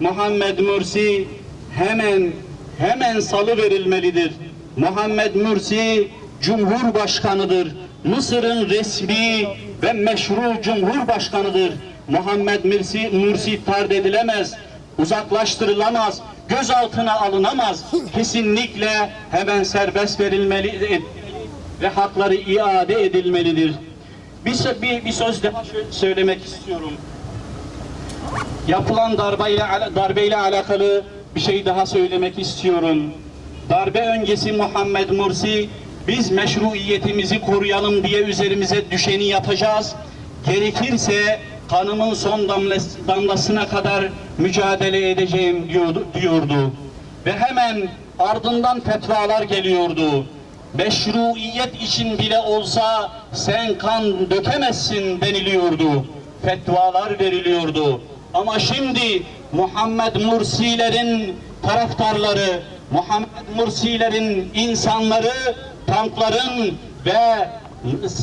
Muhammed Mursi hemen hemen salı verilmelidir. Muhammed Mursi Cumhurbaşkanıdır. Mısır'ın resmi ve meşru Cumhurbaşkanıdır. Muhammed Mursi, Mursi tard edilemez, uzaklaştırılamaz, gözaltına alınamaz. Kesinlikle hemen serbest verilmeli ve hakları iade edilmelidir. Bir, bir, bir söz daha söylemek istiyorum. Yapılan darbeyle, darbeyle alakalı bir şey daha söylemek istiyorum. Darbe öncesi Muhammed Mursi, biz meşruiyetimizi koruyalım diye üzerimize düşeni yapacağız. Gerekirse kanımın son damlas- damlasına kadar mücadele edeceğim diyordu. diyordu. Ve hemen ardından fetvalar geliyordu. Meşruiyet için bile olsa sen kan dökemezsin deniliyordu. Fetvalar veriliyordu. Ama şimdi Muhammed Mursilerin taraftarları, Muhammed Mursilerin insanları tankların ve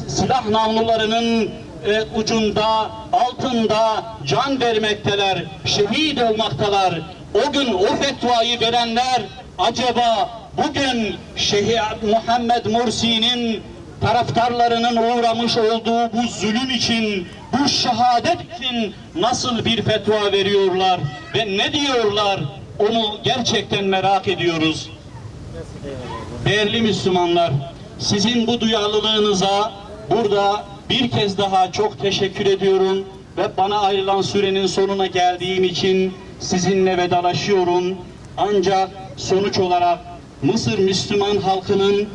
silah namlularının e, ucunda, altında can vermekteler, şehit olmaktalar. O gün o fetvayı verenler acaba bugün Şehi Muhammed Mursi'nin taraftarlarının uğramış olduğu bu zulüm için, bu şehadet için nasıl bir fetva veriyorlar ve ne diyorlar onu gerçekten merak ediyoruz. Değerli Müslümanlar, sizin bu duyarlılığınıza burada bir kez daha çok teşekkür ediyorum ve bana ayrılan sürenin sonuna geldiğim için sizinle vedalaşıyorum. Ancak sonuç olarak Mısır Müslüman halkının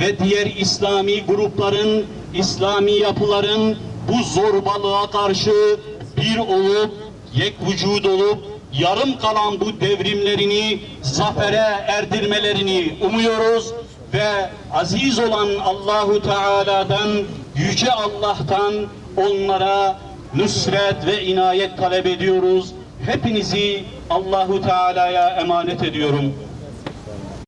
ve diğer İslami grupların, İslami yapıların bu zorbalığa karşı bir olup, yek vücud olup, yarım kalan bu devrimlerini zafere erdirmelerini umuyoruz ve aziz olan Allahu Teala'dan, yüce Allah'tan onlara nusret ve inayet talep ediyoruz. Hepinizi Allahu Teala'ya emanet ediyorum.